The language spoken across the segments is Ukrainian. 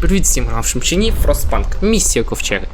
Привіт всім гравшим чи Фростпанк, місія ковчеги.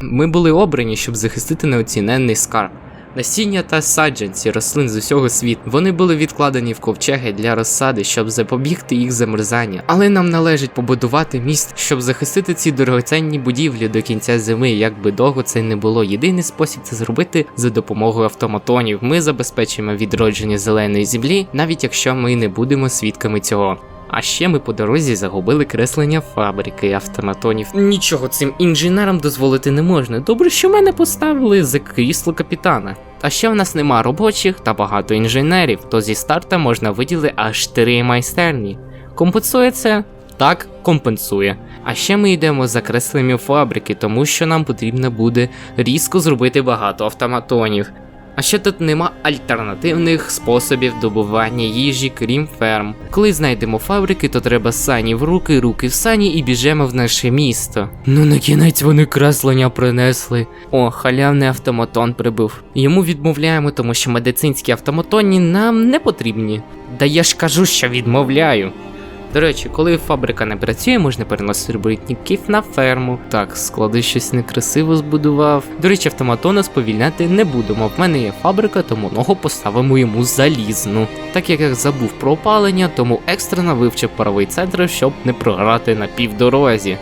Ми були обрані, щоб захистити неоціненний скарб. Насіння та саджанці рослин з усього світу. Вони були відкладені в ковчеги для розсади, щоб запобігти їх замерзанню. Але нам належить побудувати міст, щоб захистити ці дорогоцінні будівлі до кінця зими, як би довго це не було. Єдиний спосіб це зробити за допомогою автоматонів. Ми забезпечимо відродження зеленої землі, навіть якщо ми не будемо свідками цього. А ще ми по дорозі загубили креслення фабрики автоматонів. Нічого цим інженерам дозволити не можна. Добре, що мене поставили за крісло капітана. А ще в нас нема робочих та багато інженерів, то зі старта можна виділити аж три майстерні. Компенсує це? Так, компенсує. А ще ми йдемо за кресленням фабрики, тому що нам потрібно буде різко зробити багато автоматонів. А ще тут нема альтернативних способів добування їжі, крім ферм. Коли знайдемо фабрики, то треба сані в руки, руки в сані і біжемо в наше місто. Ну на кінець вони креслення принесли. О, халявний автоматон прибув. Йому відмовляємо, тому що медицинські автоматоні нам не потрібні. Да я ж кажу, що відмовляю. До речі, коли фабрика не працює, можна переносити робітників на ферму. Так, склади щось некрасиво збудував. До речі, автоматона сповільняти не будемо. В мене є фабрика, тому ногу поставимо йому залізну. Так як я забув про опалення, тому екстрено вивчив паровий центр, щоб не програти на півдорозі.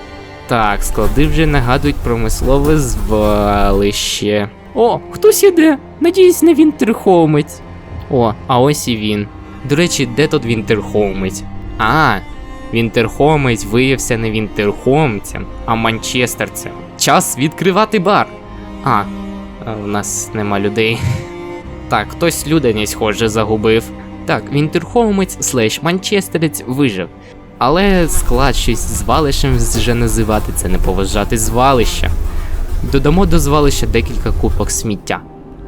Так, склади вже нагадують промислове звалище. О, хтось іде. Надіюсь, не Вінтерхоумець. О, а ось і він. До речі, де тут він Вінтерхоумець? А, Вінтерхомець виявився не Вінтерхомцем, а Манчестерцем. Час відкривати бар. А, у нас нема людей. Так, хтось людині, схоже, загубив. Так, Вінтерхомець слеш Манчестерець вижив. Але склад щось звалищем вже називати це не поважати звалища. Додамо до звалища декілька купок сміття.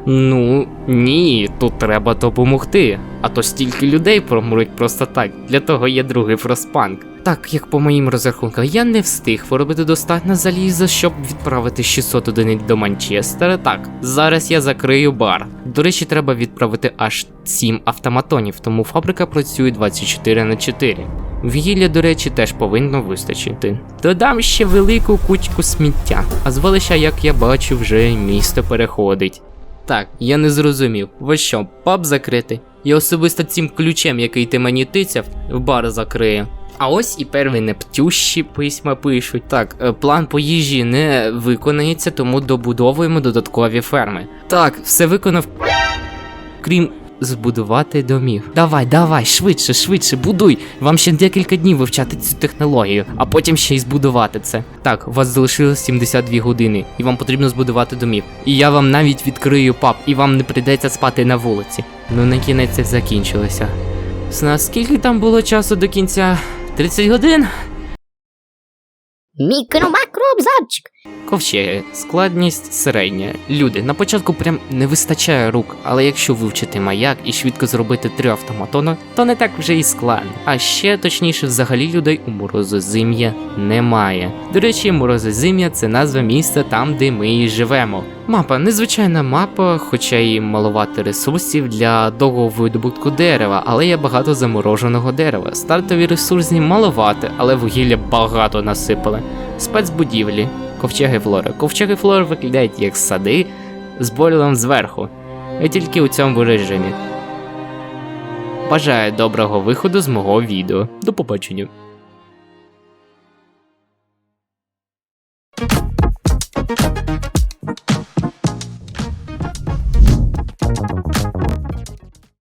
Ну, ні, тут треба допомогти. А то стільки людей промруть просто так. Для того є другий фроспанк. Так, як по моїм розрахункам, я не встиг виробити достатньо заліза, щоб відправити 600 одиниць до Манчестера. Так, зараз я закрию бар. До речі, треба відправити аж 7 автоматонів, тому фабрика працює 24 на 4. Вугілля, до речі, теж повинно вистачити. Додам ще велику кучку сміття, а звалища, як я бачу, вже місто переходить. Так, я не зрозумів. Ви що, паб закритий? Я особисто цим ключем, який ти мені тицяв, в бар закрию. А ось і перві нептющі письма пишуть. Так, е, план по їжі не виконається, тому добудовуємо додаткові ферми. Так, все виконав. Крім збудувати домів. Давай, давай, швидше, швидше, будуй. Вам ще декілька днів вивчати цю технологію, а потім ще й збудувати це. Так, у вас залишилось 72 години, і вам потрібно збудувати домів. І я вам навіть відкрию паб, і вам не прийдеться спати на вулиці. Ну на кінець це закінчилося. Скільки там було часу до кінця? 30 годин? Мікро-макро-обзорчик. Ковчеги, складність середня. Люди, на початку прям не вистачає рук, але якщо вивчити маяк і швидко зробити три автоматона, то не так вже і складно. А ще точніше, взагалі людей у морозозим'я немає. До речі, морозозим'я це назва міста там, де ми і живемо. Мапа незвичайна мапа, хоча і малувати ресурсів для довгого видобутку дерева, але є багато замороженого дерева. Стартові ресурсні маловати, але вугілля багато насипали. Спецбудівлі, ковчеги флори. Ковчеги флори виглядають як сади з бойлером зверху. І тільки у цьому режимі. Бажаю доброго виходу з мого відео. До побачення.